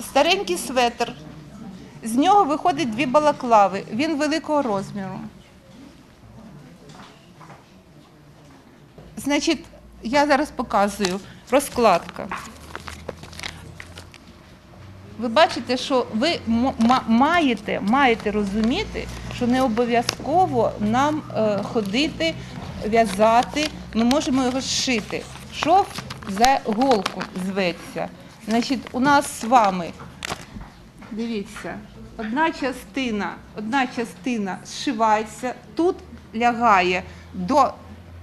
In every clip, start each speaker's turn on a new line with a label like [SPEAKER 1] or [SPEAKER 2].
[SPEAKER 1] Старенький светр. З нього виходить дві балаклави. Він великого розміру. Значить, я зараз показую розкладка. Ви бачите, що ви маєте, маєте розуміти, що не обов'язково нам е, ходити, в'язати, ми можемо його зшити. Шов за голку зветься. Значить, у нас з вами, дивіться, одна частина, одна частина зшивається, тут лягає до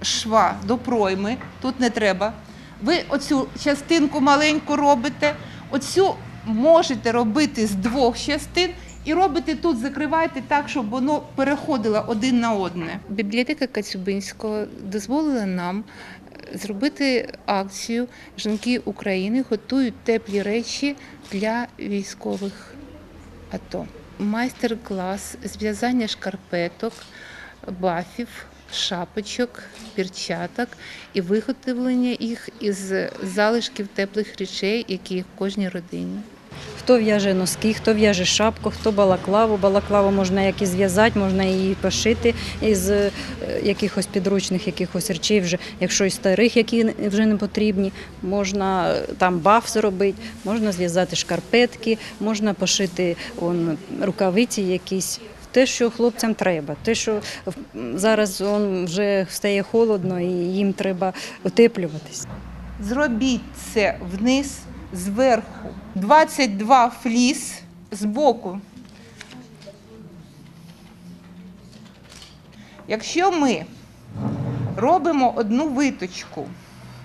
[SPEAKER 1] шва, до пройми, тут не треба. Ви оцю частинку маленьку робите, оцю можете робити з двох частин і робите тут, закривайте так, щоб воно переходило один на одне. Бібліотека Кацюбинського дозволила нам зробити акцію Жінки України готують теплі речі для військових АТО. Майстер-клас з в'язання шкарпеток, бафів, шапочок, перчаток і виготовлення їх із залишків теплих речей, які є в кожній родині.
[SPEAKER 2] Хто в'яже носки, хто в'яже шапку, хто балаклаву. Балаклаву можна як і зв'язати, можна її пошити із е, якихось підручних якихось речей, вже, якщо із старих, які вже не потрібні, можна е, там баф зробити, можна зв'язати шкарпетки, можна пошити он, рукавиці якісь. Те, що хлопцям треба, те, що зараз он, вже стає холодно і їм треба утеплюватись.
[SPEAKER 1] Зробіть це вниз, зверху. 22 фліс збоку. Якщо ми робимо одну виточку,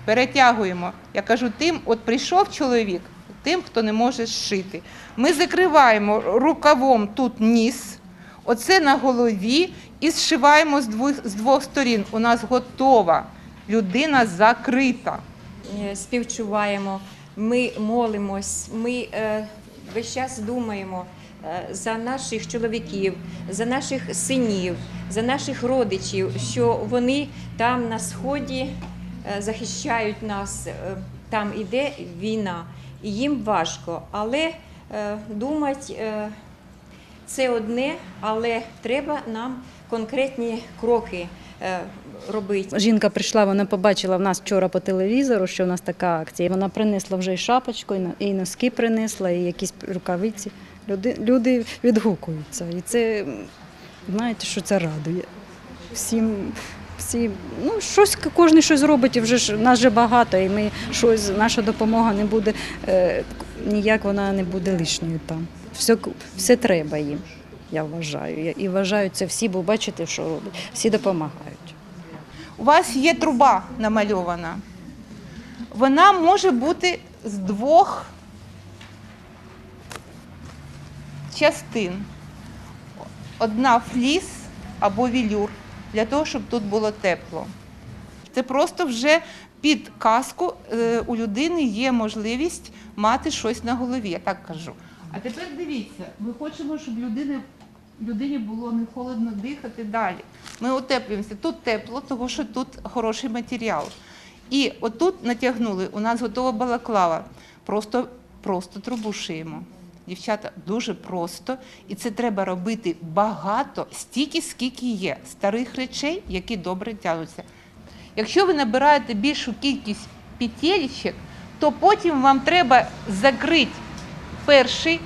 [SPEAKER 1] перетягуємо, я кажу, тим, от прийшов чоловік, тим, хто не може зшити. Ми закриваємо рукавом тут ніс, оце на голові і зшиваємо з двох, з двох сторін. У нас готова людина закрита.
[SPEAKER 3] е, співчуваємо, ми молимось, ми е, весь час думаємо е, за наших чоловіків, за наших синів, за наших родичів, що вони там на сході е, захищають нас, там іде війна, і їм важко. Але думати це одне, але треба нам конкретні кроки робити.
[SPEAKER 2] Жінка прийшла, вона побачила в нас вчора по телевізору, що в нас така акція. Вона принесла вже і шапочку, і носки принесла, і якісь рукавиці. Люди, люди відгукуються. І це, знаєте, що це радує. Всім, всі, ну, щось, кожен щось робить, і вже ж нас же багато, і ми щось, наша допомога не буде, е, ніяк вона не буде лишньою там. Все, все треба їм, я вважаю. І вважають це всі, бо бачите, що роблять. Всі допомагають.
[SPEAKER 1] У вас є труба намальована. Вона може бути з двох частин. Одна фліс або вілюр, для того, щоб тут було тепло. Це просто вже під каску е, у людини є можливість мати щось на голові, я так кажу. А тепер дивіться, ми хочемо, щоб людини, людині було не холодно дихати далі. Ми утеплюємося. Тут тепло, тому що тут хороший матеріал. І отут натягнули, у нас готова балаклава. Просто, просто трубу шиємо. Дівчата, дуже просто, і це треба робити багато, стільки, скільки є старих речей, які добре тягнуться. Якщо ви набираєте більшу кількість петелечок, то потім вам треба закрити перший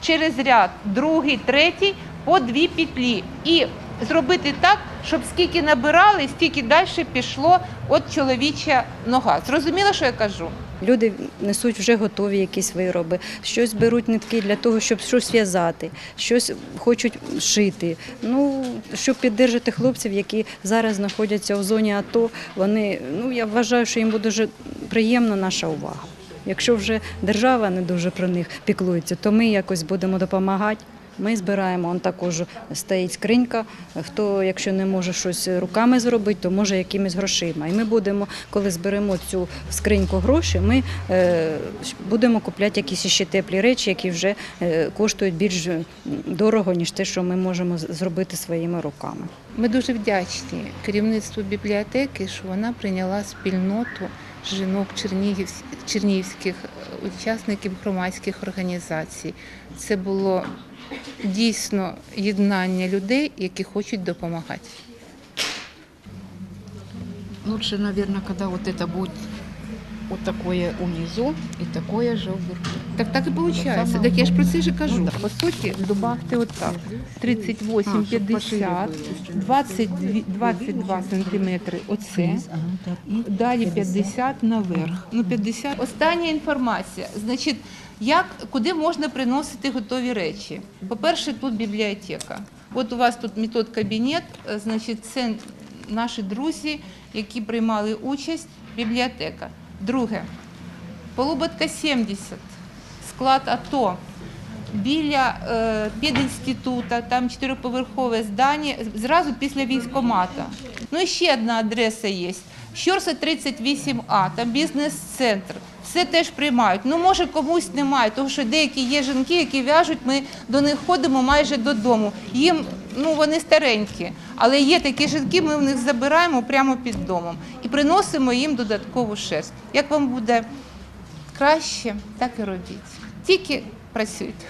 [SPEAKER 1] через ряд, другий, третій по дві петлі. І зробити так, щоб скільки набирали, стільки далі пішло от чоловіча нога. Зрозуміло, що я кажу?
[SPEAKER 2] Люди несуть вже готові якісь вироби, щось беруть нитки для того, щоб щось в'язати, щось хочуть шити. Ну, щоб підтримати хлопців, які зараз знаходяться у зоні АТО, вони, ну я вважаю, що їм буде дуже приємна наша увага. Якщо вже держава не дуже про них піклується, то ми якось будемо допомагати. Ми збираємо, он також стоїть скринька. Хто, якщо не може щось руками зробити, то може якимись грошима. І ми будемо, коли зберемо цю скриньку гроші, ми е, будемо купляти якісь ще теплі речі, які вже е, коштують більш дорого, ніж те, що ми можемо зробити своїми руками.
[SPEAKER 1] Ми дуже вдячні керівництву бібліотеки, що вона прийняла спільноту жінок чернігівсь- чернігівських е, учасників громадських організацій. Це було дійсно єднання людей, які хочуть допомагати.
[SPEAKER 4] Лучше, наверное, когда вот это вот такое унизу и такое же вверху.
[SPEAKER 1] Так так і виходить. Так я ж про це ж і
[SPEAKER 4] Ну,
[SPEAKER 1] кажу.
[SPEAKER 4] да.
[SPEAKER 1] По суті, добавте отак. 38,
[SPEAKER 4] А, щоб пошире
[SPEAKER 1] 50, 22, 22 сантиметри оце. Далі 50 наверх. Ну, 50. Остання інформація. Значить, як, куди можна приносити готові речі? По-перше, тут бібліотека. От у вас тут метод кабінет, е, значить, це наші друзі, які приймали участь, бібліотека. Друге, Полуботка 70, склад АТО. Біля е, пединститута, там чотириповерхове здання, зразу після військкомата. Ну і ще одна адреса є. Щорса 38А, там бізнес-центр. Все теж приймають. Ну, може, комусь немає, тому що деякі є жінки, які в'яжуть, ми до них ходимо майже додому. Їм ну, вони старенькі, але є такі жінки, ми в них забираємо прямо під домом і приносимо їм додаткову шерсть. Як вам буде краще, так і робіть. Тільки працюйте.